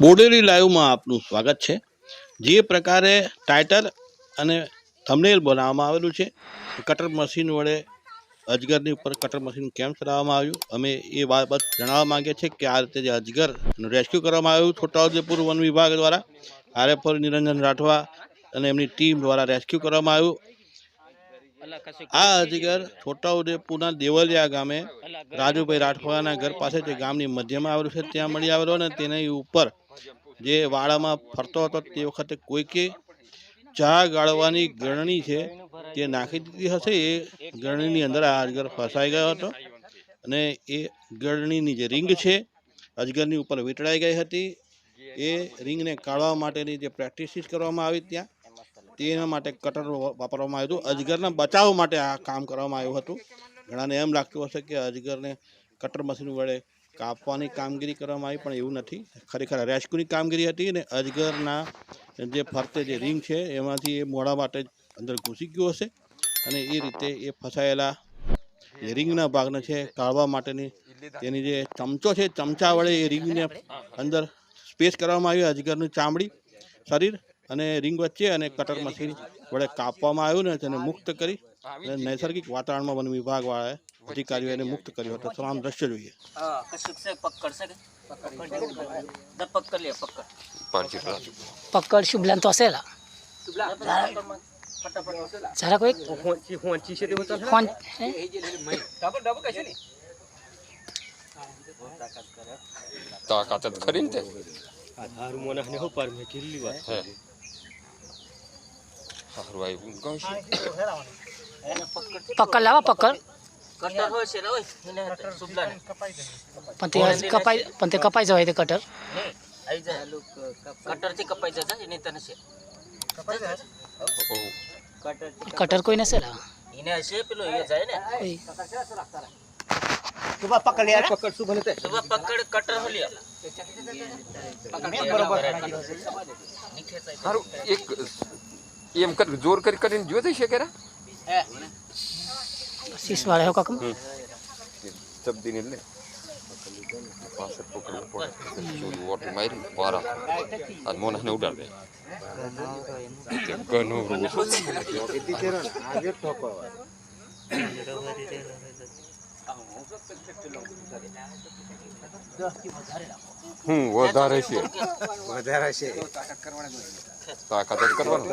બોડેલી લાઈવમાં આપનું સ્વાગત છે. જે પ્રકારે ટાઇટલ અને થમનેલ બનાવવામાં આવેલું છે કટર મશીન વડે અજગરની ઉપર કટર મશીન કેમ ચલાવવામાં આવ્યું? અમે એ બાબત જણાવવા માંગીએ છીએ કે આ રીતે જે અજગરનું રેસ્ક્યુ કરવામાં આવ્યું, છોટાઉદેપુર વન વિભાગ દ્વારા આરએફઓ નિરંજન રાઠવા અને એમની ટીમ દ્વારા રેસ્ક્યુ કરવામાં આવ્યું. આ અજગર છોટાઉદેપુરના દેવલિયા ગામે રાજુભાઈ રાઠવાના ઘર પાસે જે ગામની મધ્યમાં આવેલું છે, ત્યાં મળી આવેલો અને તેની ઉપર જે વાડામાં ફરતો હતો તે વખતે કોઈકે ચા ગાળવાની ગરણી છે તે નાખી દીધી હશે. એ ગરણીની અંદર આ અજગર ફસાઈ ગયો હતો અને એ ગરણીની જે રિંગ છે અજગરની ઉપર વીંટળાઈ ગઈ હતી. એ રિંગને કાઢવા માટેની જે પ્રેક્ટિસિસ કરવામાં આવી ત્યાં, તેના માટે કટર વાપરવામાં આવ્યું હતું. અજગરના બચાવ માટે આ કામ કરવામાં આવ્યું હતું. ઘણાને એમ લાગતું હશે કે અજગરને કટર મશીન વડે કાપવાની કામગીરી કરવામાં આવી, પણ એવું નથી. ખરેખર રેસ્ક્યુની કામગીરી હતી અને અજગરના જે ફરતે જે રિંગ છે, એમાંથી એ મોડા માટે અંદર ઘૂસી ગયો હશે અને એ રીતે એ ફસાયેલા જે રિંગના ભાગને છે, કાઢવા માટેની તેની જે ચમચો છે, ચમચા વડે એ રિંગને અંદર સ્પેસ કરવામાં આવ્યું અજગરની ચામડી શરીર અને રિંગ વચ્ચે અને કટર મશીન વડે કાપવામાં આવ્યું ને તેને મુક્ત કરી અને નૈસર્ગિક વાતાવરણમાં વન વિભાગવાળાએ અધિકારીઓ એને મુક્ત કર્યો હતો તમામ દ્રશ્ય જોઈએ હા કશુંક છે પકડ છે કે પકડ પકડ લે પકડ પકડ શુભલાન તો હશે લા. જરા કોઈ ફોન હે? તાકાત જ ખરી ને તે હે. સારું આવ્યું કહું છું પકડ લાવા પકડ કટર હોય છે ને હોય એને સુબલા પણ તે કપાઈ પણ તે કપાઈ જવાય તે કટર? આઈ જાય. કટરથી કપાઈ જશે એની તને છે. ઓહો. કટર કટર કોઈ નશે લા એને હશે પેલો એ જાય ને. ઓય. સુબા પકડ કટર હો લ્યો. સારું એક એમ કર જોર કરી કરીને જોઈ શકે કે શીશ વાળા એવું કાકમ ચબદી ને લે પાસે પકડવું પડે ચોરી ઓટી મારી પારા આજ મોના ને ઉડાડ દે ગનો હું વધારે છે વધારે છે તાકાત કરવાનું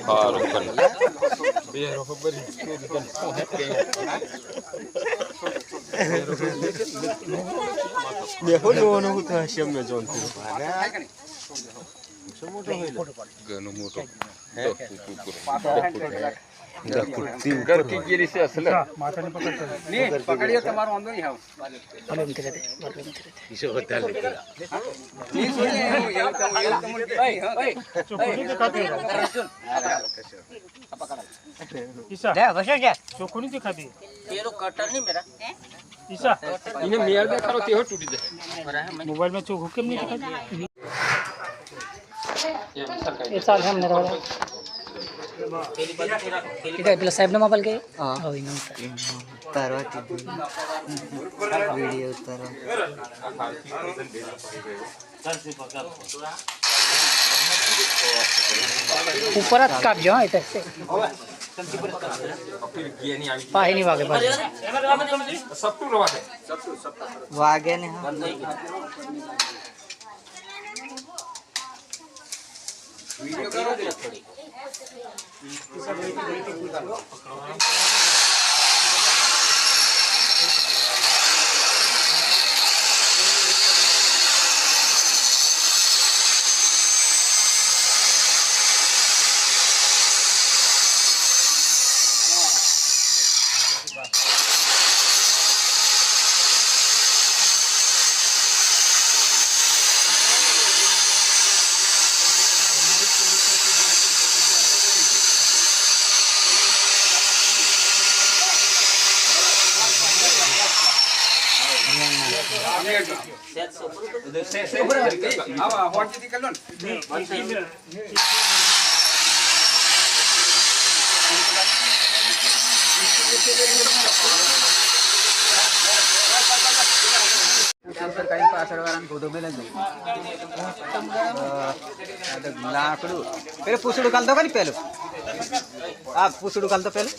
સારું કરી દેખો જોવાનું હું તો હશે અમને જોન ગનો મોટો કરકી ગીરી છે અસલ. કટર નહીં મેરા. તેહો તૂટી જાય. મોબાઈલમાં ચોખ્ખું કેમ નહીં દેખાતું? એ ચાલ હમ નો ಈಗ ಇಲ್ಲ ಸಾಹೇಬ್ನ ಮೊಬೈಲ್ಗೆ ಅವು ಇನ್ನೂ తర్వాత వీడియో తర్వాత ઉપરાત કાપજો હા એટલે પાહી નહીં વાગે પાછું વાગે ને વિડીયો કરો થોડી Isa po ito, ito po દે વાગે ને લાકડું પેલું પૂછડું કાલ દો ને પેલું આ પૂછડું કાલ દો પેલું